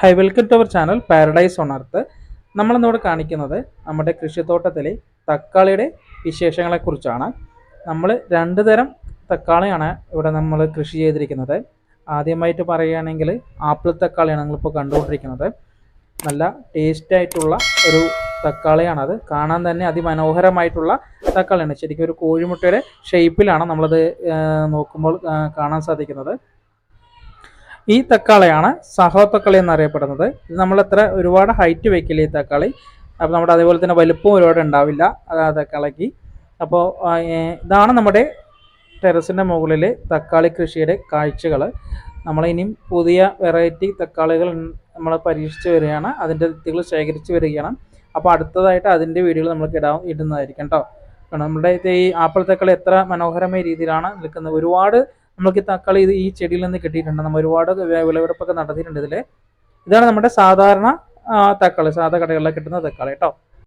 Hi welcome to our channel paradise on earth നമ്മളിന്നിവിടെ കാണിക്കുന്നത് നമ്മുടെ കൃഷിത്തോട്ടത്തിലെ തക്കാളിയുടെ വിശേഷങ്ങളെക്കുറിച്ചാണ്. നമ്മൾ രണ്ട് തരം തക്കാളിയാണ് ഇവിടെ നമ്മൾ കൃഷി ചെയ്തിരിക്കുന്നത്. ആദ്യമായിട്ട് പറയുകയാണെങ്കിൽ ആപ്പിൾ തക്കാളിയാണ് നിങ്ങളിപ്പോൾ കണ്ടുകൊണ്ടിരിക്കുന്നത്. നല്ല ടേസ്റ്റായിട്ടുള്ള ഒരു തക്കാളിയാണത്. കാണാൻ തന്നെ അതിമനോഹരമായിട്ടുള്ള തക്കാളിയാണ്. ശരിക്കും ഒരു കോഴിമുട്ടയുടെ ഷേപ്പിലാണ് നമ്മളത് നോക്കുമ്പോൾ കാണാൻ സാധിക്കുന്നത്. ഈ തക്കാളിയാണ് സഹോ തക്കാളി എന്നറിയപ്പെടുന്നത്. ഇത് നമ്മൾ എത്ര ഒരുപാട് ഹൈറ്റ് വെക്കില്ല ഈ തക്കാളി? അപ്പോൾ നമ്മുടെ അതേപോലെ തന്നെ വലുപ്പം ഒരുപാട് ഉണ്ടാവില്ല അത് ആ തക്കാളിക്ക് അപ്പോൾ ഇതാണ് നമ്മുടെ ടെറസിന്റെ മുകളിൽ തക്കാളി കൃഷിയുടെ കാഴ്ചകൾ നമ്മളിനിയും പുതിയ വെറൈറ്റി തക്കാളികൾ നമ്മൾ പരീക്ഷിച്ച് വരികയാണ്. അതിന്റെ വിത്തുകൾ ശേഖരിച്ച് വരികയാണ്. അപ്പോൾ അടുത്തതായിട്ട് അതിന്റെ വീഡിയോകൾ നമ്മൾക്ക് ഇടാ ഇടുന്നതായിരിക്കും കേട്ടോ. നമ്മുടെ ഈ ആപ്പിൾ തക്കാളി എത്ര മനോഹരമായ രീതിയിലാണ് നിൽക്കുന്നത്. ഒരുപാട് നമുക്ക് ഈ തക്കാളി ഇത് ഈ ചെടിയിൽ നിന്ന് കിട്ടിയിട്ടുണ്ട്. നമ്മൾ ഒരുപാട് വിളവെടുപ്പൊക്കെ നടത്തിയിട്ടുണ്ട് ഇതിൽ ഇതാണ് നമ്മുടെ സാധാരണ തക്കാളി സാധാ കടകളിലൊക്കെ കിട്ടുന്ന തക്കാളി കേട്ടോ.